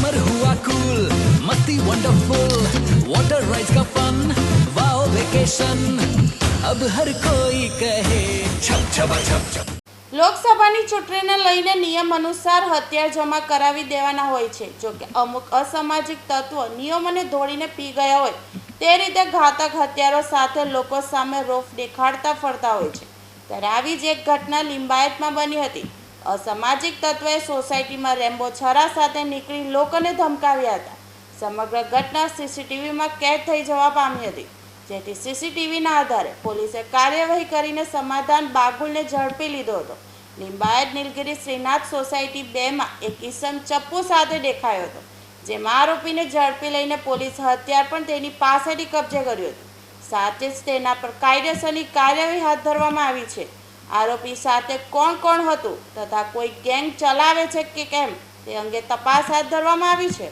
Summer हुआ cool मस्ती wonderful water rides का फन वाओ वेकेशन अब हर कोई कहे छप छपा छप छप લોકસભાની ચૂંટણીને લઈને નિયમ અનુસાર હથિયાર જમા કરાવી દેવાના હોય છે જો કે અમુક અસામાજિક તત્વો નિયમોને ધોળીને પી ગયા હોય તે રીતે ઘાતક હથિયારો સાથે લોકો સામે રોફ દેખાડતા ફરતા હોય છે ત્યારે આવી જ એક ઘટના લિંબાયતમાં બની હતી અસામાજિક તત્વોએ સોસાયટીમાં રેમ્બો છરા સાથે નીકળી લોકોને ધમકાવ્યા હતા. સમગ્ર ઘટના સીસીટીવીમાં કેદ થઈ જવા પામી હતી. જેથી સીસીટીવીના આધારે પોલીસે કાર્યવાહી કરીને સમાધાન બાગુલને ઝડપી લીધો હતો. લિંબાયત નીલગિરી શ્રીનાથ સોસાયટી બેમાં એક ઈસમ ચપ્પુ સાથે દેખાયો હતો, જેમાં આરોપીને ઝડપી લઈને પોલીસ હથિયાર પણ તેની પાસેથી કબજે કર્યું હતું. સાથે જ તેના પર કાયદેસરની કાર્યવાહી હાથ ધરવામાં આવી છે. આરોપી સાથે કોણ કોણ હતું તથા કોઈ ગેંગ ચલાવે છે કે કેમ તે અંગે તપાસ હાથ ધરવામાં આવી છે.